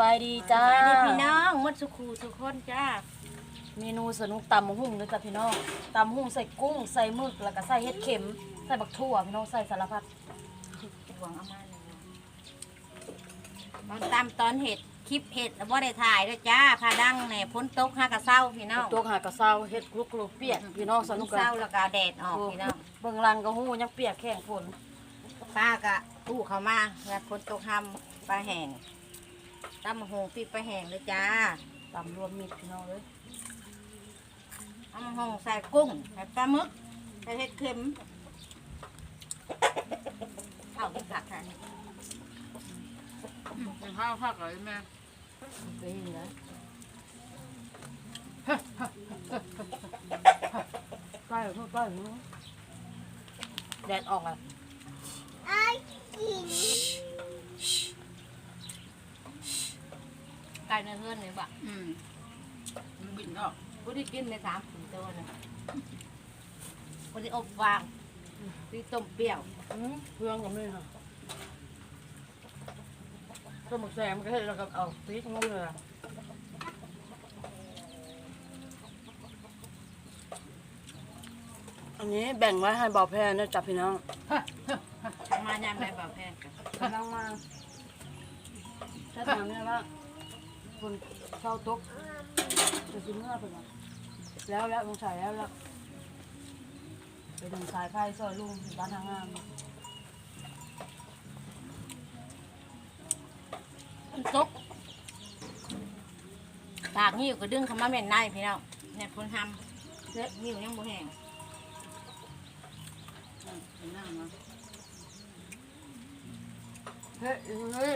บายดีจ้าสวัสดีพี่น้องหมดสุขูทุกคนจ้า เมนูสนุกตำหุ่งเลยจ้ะพี่น้องตำหุ่งใส่กุ้งใส่หมึกแล้วก็ใส่เห็ดเข็ม ใส่บักถั่วพี่น้องใส่สารพัดหวงเอามาเลยตอนตามตอนเห็ดคลิปเห็ดแล้วบ่ได้ถ่ายด้วยจ้าพาดังแหน่พ้นตกห้ากระเซ้าพี่น้องตัวหากระเซาเห็ดกรุกกรุกเปียกพี่น้องสนุกกัเซ้านแล้วก็แดดออกพี่น้องเบิ่งรังก็หู้ยังเปียกแข้งฝนป้ากะตู้เขามาแล้วพ้นตกห้ำปลาแห้ง ตำมะฮงปีกปลาแห้งเลยจ้าตำรวมมิตรพี่น้องเลยตำมะฮงใส่กุ้งใส่ปลาหมึกใส่เห็ดเข็มเอาที่ผักค่ะกินข้าวข้าวกับแม่ไปเห็นนะใกล้ใกล้ใกล้แดดออกอะไก่ เนื้อเพื่อนเลยบ่อืมมันบินออกกูได้กินในสามสี่ตัวนะกูได้อบวางที่ต้มเปรี้ยวอืมเพื่อนก็ไม่ค่ะสมุกแสงมันก็เห็นแล้วก็เอาพริกงงเลยอะอันนี้แบ่งไว้ให้เบาแพรนะจ๊ะพี่น้องมายามได้แบบแพงกันกำลังมาใช้ทางนี้ว่า คนเช่าตกจะซื้อเมื่อเป็นไงแล้วแล้วลงสายแล้วแล้วไปดึงสายไฟซอยลุงบ้านทางงามมันตกปากหิ้วก็ดึงเข้ามาแม่นในพี่น้องเนี่ยคนทำเล็บหิ้วยังบ่แห้งกินนั่งมาเฮ้ยเฮ้ย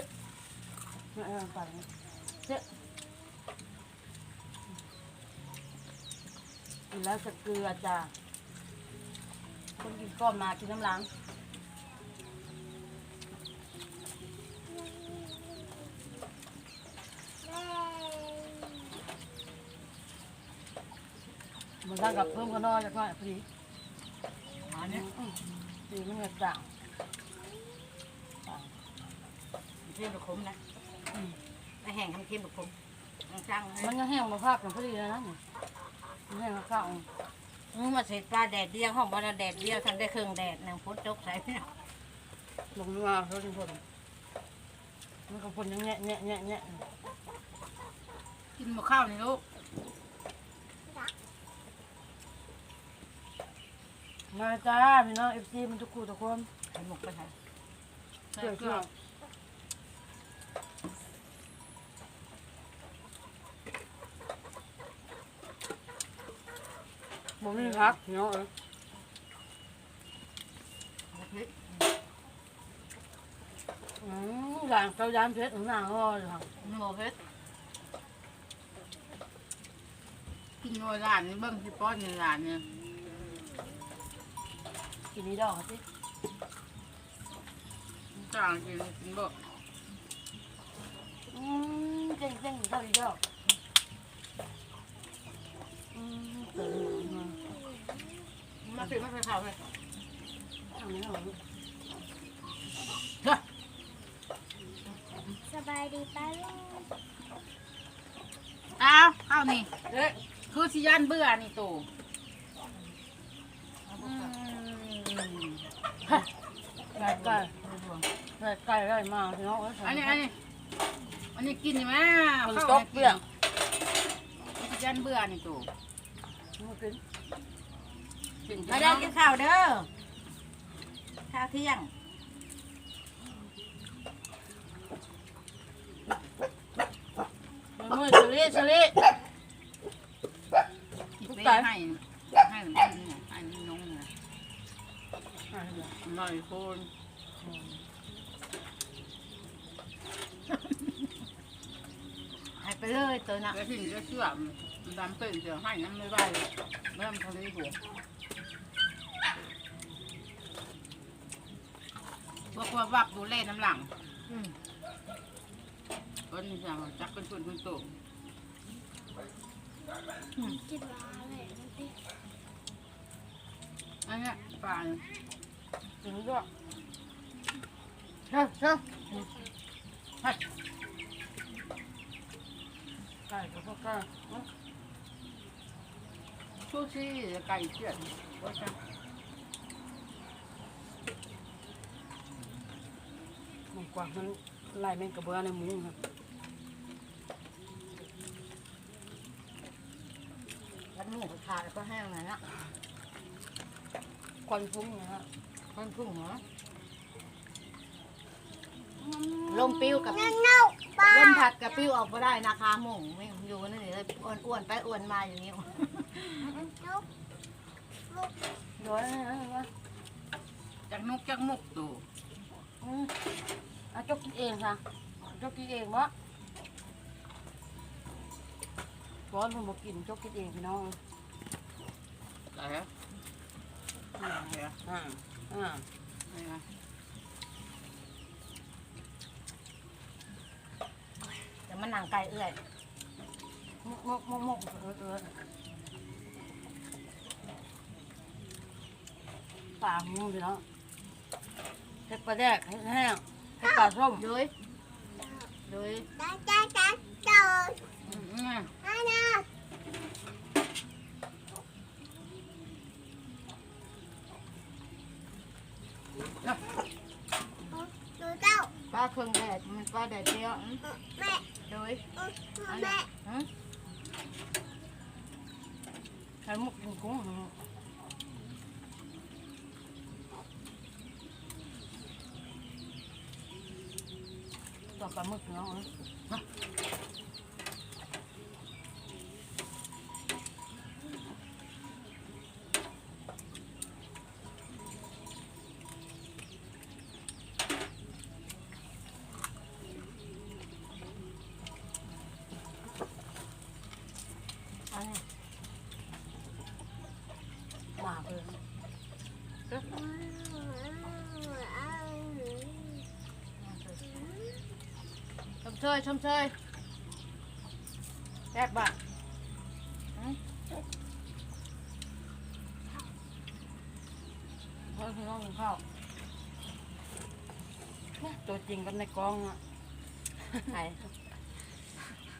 ไม่เอาไปเจ๊ กินแล้วจะเกลือจ้ะคนกินก้อมมากินน้ำล้างมันตั้งกับเพิ่มกันน้อยจะค่อยพอดีอันนี้ดีมันกระจ่างเทียมกับคมนะไอแห้งทำเทียมกับคมมันช่างมันยังแห้งมาภาพกันพอดีเลยนะนี่มันแห้งมาข้าวมึงมาเสร็จปลาแดดเดียวห้องบอลแดดเดียวทันได้เครื่องแดดนางพ้นตกใส่พี่น้องลงมาเขาทุกคนมันก็คนยังแงะแงะแงะแงะกินหมกข้าวนี่ลูกมาจ้าพี่น้องเอฟซีมันทุกคู่ทุกคนใส่หมกไปใส่ใส่เชื่อเครื่เชื่ออง มีพักพี่น้องเอ้ยอืมอย่างเจ้ายานเพชรของนางก็เลยค่ะโนเพชรกินโรยร้านนี่เบิ้งที่ป้อนในร้านเนี่ยกินนี้ดอกสิต่างกินกินบ่อืมเจ๋งเจ๋งเท่าอีดอกอืมเติมมา มาสิมาใส่ข้าวเลยทำนี้หน่อยสบายดีป้าลุงอ้าวข้าวนี่เอ๊ะคือสิยันเบื่อนี่ตู่ไก่ไก่ไก่ไก่ไก่มาพี่น้องเอ้ยอันนี้อันนี้อันนี้กินนี่ไหมมันข้าวตกเปรี้ยงสิยันเบื่อนี่ตู่มากินกิน มาได้กินข้าวเด้อข้าวเที่ยงมือสลิสลิกินไปให้ให้ให้ให้น้องนะหน่อยคนให้ไปเลยตัวน่ะแล้วที่จะเชื่อมดำเป็นเสือให้น้ำไม่ไหวไม่ทำทะเลหัว ว่าคววับดูเล่น้ำหลังอืมก็นี่สั่งจักเป็นคนคนโตกินมาเลยนะพี่อันเนี้ยปลาถึงด้วยเช่าเช่าไก่กับพวกไก่เนาะชูชีไก่เชือดว่าจะ มันก ว่ามันไล่แมงกระเบือในมุ้งครับแล้วหมูกระทะแล้วก็แห้งเลยนะควันฟุ้งนะฮะมันพุ่งเหรอลมปิ้วกับเน่าปลมพัดกับปิ้วออกมาได้นะคะหมูไม่อยู่นั่นเลยอ้วนๆไปอ้วนมาอย่างนี้นกโดยจากนกจากมุกตู่ เอาจกกินเองค่ะจกกินเองวะร้อนผมบอกกินจกกินเองพี่น้องอะไรฮะอะไรฮะอ่าอ่าอะไรฮะเดี๋ยวมันหนังไก่เอื้อยมกมกมกมกเออเออปลาหมูพี่น้องเห็ดปลาแดกเห็ดแห้ง เห็ดปลาส้มโดยโดยตาตาตาโตอืมอืมอันน่ะดูเจ้าปลาเครื่องแดดมันปลาแดดเดียวอืมแม่โดยอันแม่นี้อืมไข่มุกกินกุ้ง ตัวปลาหมึกเนาะอันนี้หมากเลย ชม เชยชมเชยแซ่บบ่ะอืมเพื่อนพี่น้องกินข้าวเนี่ยตัวจริงกันในกล้องอะไข่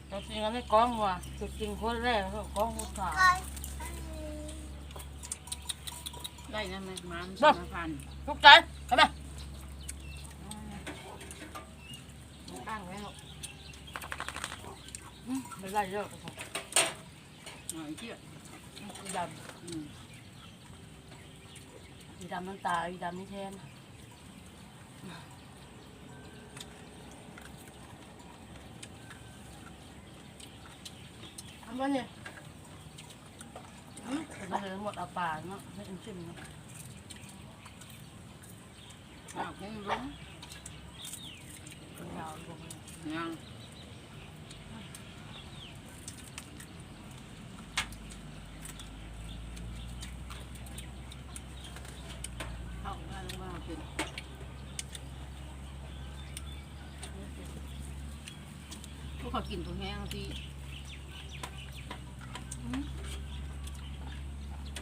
ตัวจริงกันในกล้องว่ะตัวจริงคนแรกเขากล้องคนขาวได้นะมันมันสารพัน ทุกใจเข้ามา ตั้งไว้ลูก อืม ไม่ไล่เยอะครับหน่อยเชือดอีดอืมำอีดำน้ำตาอีดำนี่แทนทำวันนี้มันเลยหมดเอาปากเนาะไม่เป็นชิ้นเนาะอะคงร้องยาวลงยังมาแล้วมาเป็นพวกเขา กิน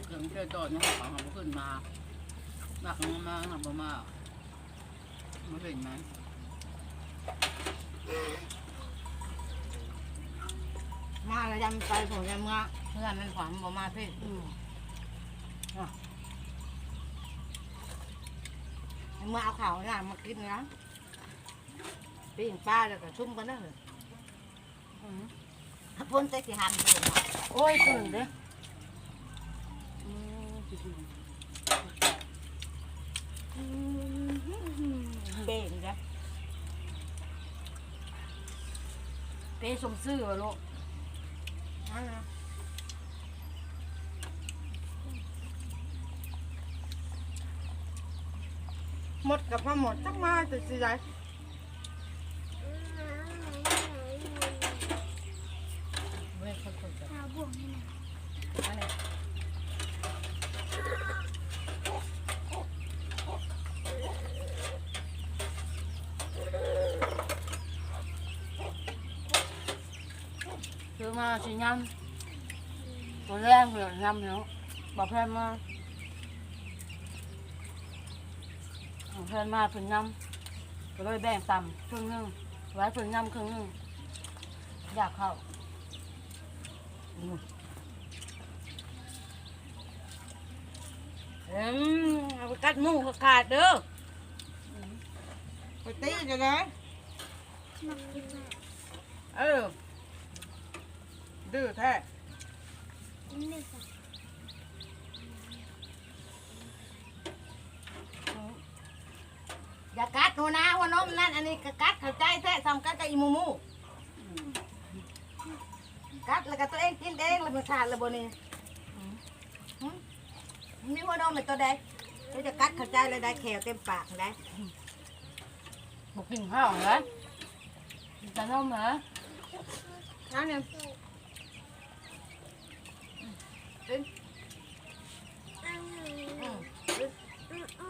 ตัวแห้งที่เครื่องเชื่อต่อเนี่ยเขาเขาขึ้นมาหนักมามาหนักมามาไม่เห็นไหมมาแล้วยำไปผมยำเมื่อเพื่อนมันขวามบ่มาพี่อืมเมื่อเอาข่าวหน้ามากินนะปีนป้าแล้วก็ชุ่มกันนะเหรออืม พ่นใส่สีหันไปเลยนะโอ้ยตื่นเด้อืมจริงเบ่งจ้ะๆเป้สมซื่อวะลูกนั่นนะหมดกับพ่อหมดจักมาจะสิไรเว้ยคน คนจะหาบ่วงนี่นะอันนี้ซื้อมาสิยำตัวแรกเหลือยำเนาะบ อกแพนมาบอกแพนมาเพิ่นยำก็เลยแบ่งต่ำครึ่งหนึงไว้เพิ่นยำครึ่งหนึงอยากเข้าอืมเอาไปกัดหมูเขาขาดเด้อไปตีจะไงมันมากเออดื้อแท้อย่ากัดหัวนะหัวนมนั่นอันนี้กัดเข้าใจแท้ทำกัดกับอีมูมู กัดแล้วก็ตัวเองกินเองแล้วมันขาดแล้วบนี่หึมีหัวนมเป็นตัวใดเราจะกัดเข้าใจเลยได้แขวเต็มปากได้บอกกินข้าวเหรอกินแต่นมเหรอเอาเนี่ยกินอืมอืมอืมอืมอื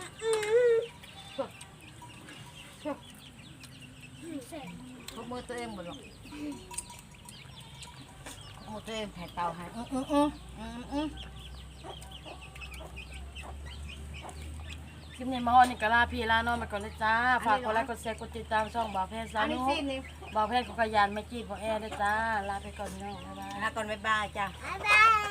มอืมเสร็จ พก มือตัวเองหมดหรอกพกมือตัวเองแผ่เตาให้อืมอืมอืมอืมอืมคลิปนี้มาฮอดนี่ก็ลาพี่ลาน้องไปก่อนเลยจ้า ฝากกดไลค์กดแชร์กดติดตามช่องบ่าวแพทย์สาอันนุนี้ซีนนี่บ่าวแพทย์ขอขยันไม่จีบบ่แอร์ด้วยจ้า ลาไปก่อนพี่น้องบ๊ายบาย ลาก่อนบ๊ายบายจ้าบ๊ายบาย